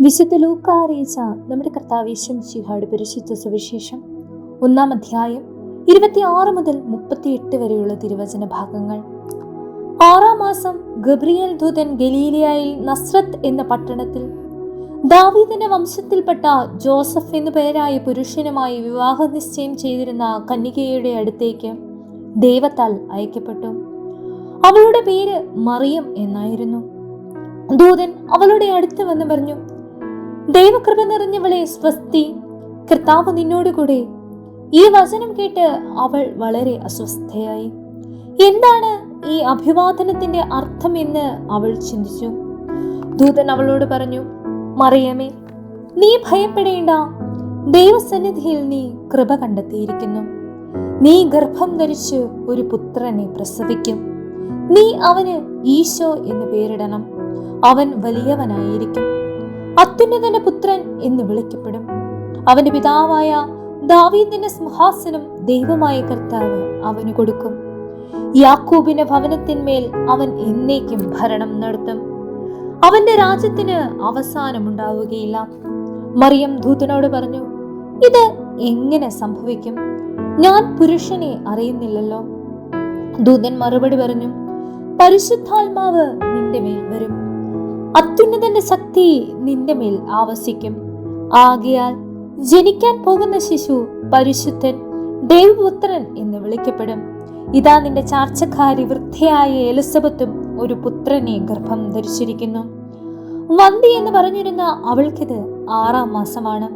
വിശുദ്ധ ലൂക്ക അറിയിച്ച നമ്മുടെ കർത്താവേശം ശിഹാട് പരിശുദ്ധ സുവിശേഷം. ഒന്നാം അധ്യായം ഇരുപത്തിയാറ് മുതൽ മുപ്പത്തിയെട്ട് വരെയുള്ള തിരുവചന ഭാഗങ്ങൾ. ആറാം മാസം ഗബ്രിയേൽ ദൂതൻ ഗലീലിയായിൽ നസ്രത്ത് എന്ന പട്ടണത്തിൽ ദാവീദിന്റെ വംശത്തിൽപ്പെട്ട ജോസഫ് എന്നു പേരായ പുരുഷനുമായി വിവാഹ നിശ്ചയം ചെയ്തിരുന്ന കന്യകയുടെ അടുത്തേക്ക് ദൈവത്താൽ അയക്കപ്പെട്ടു. അവളുടെ പേര് മറിയം എന്നായിരുന്നു. ദൂതൻ അവളുടെ അടുത്ത് വന്ന് പറഞ്ഞു ദൈവകൃപ നിറഞ്ഞവളെ സ്വസ്തി. കർത്താവ് നിന്നോടുകൂടെ. ഈ വചനം കേട്ട് അവൾ വളരെ അസ്വസ്ഥയായി. എന്താണ് ഈ അഭിവാദനത്തിന്റെ അർത്ഥം എന്ന് അവൾ ചിന്തിച്ചു. ദൂതൻ അവളോട് പറഞ്ഞു മറിയമേ നീ ഭയപ്പെടേണ്ട. ദൈവസന്നിധിയിൽ നീ കൃപ കണ്ടെത്തിയിരിക്കുന്നു. നീ ഗർഭം ധരിച്ച് ഒരു പുത്രനെ പ്രസവിക്കും. നീ അവന് ഈശോ എന്ന് പേരിടണം. അവൻ വലിയവനായിരിക്കും. അത്യുന്നതന്റെ പുത്രൻ എന്ന് വിളിക്കപ്പെടും. അവന്റെ പിതാവായ ദാവീദിന്റെ സിംഹാസനം ദൈവമായ കർത്താവ് അവന് കൊടുക്കും. യാക്കൂബിന്റെ ഭവനത്തിന്മേൽ അവൻ എന്നേക്കും ഭരണം നടത്തും. അവന്റെ രാജ്യത്തിന് അവസാനമുണ്ടാവുകയില്ല. മറിയം ദൂതനോട് പറഞ്ഞു ഇത് എങ്ങനെ സംഭവിക്കും? ഞാൻ പുരുഷനെ അറിയുന്നില്ലല്ലോ. ദൂതൻ മറുപടി പറഞ്ഞു പരിശുദ്ധാത്മാവ് നിന്റെ മേൽ വരും. അത്യുന്നതന്റെ ശക്തി നിന്റെ മേൽ ആവസിക്കും ആകയാൽ ജനിക്കാൻ പോകുന്ന ശിശു പരിശുദ്ധൻ ദൈവപുത്രൻ എന്ന് വിളിക്കപ്പെടും. ഇതാ നിന്റെ ചാർച്ചക്കാരി വൃദ്ധയായ എലിസബത്തും ഒരു പുത്രനെ ഗർഭം ധരിച്ചിരിക്കുന്നു. വന്തി എന്ന് പറഞ്ഞിരുന്ന അവൾക്കിത് ആറാം മാസമാണ്.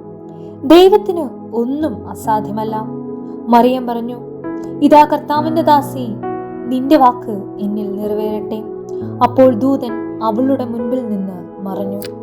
ദൈവത്തിന് ഒന്നും അസാധ്യമല്ല. മറിയം പറഞ്ഞു ഇതാ കർത്താവിന്റെ ദാസി നിന്റെ വാക്ക് എന്നിൽ നിറവേറട്ടെ. അപ്പോൾ ദൂതൻ അവളുടെ മുൻപിൽ നിന്ന് മറഞ്ഞു.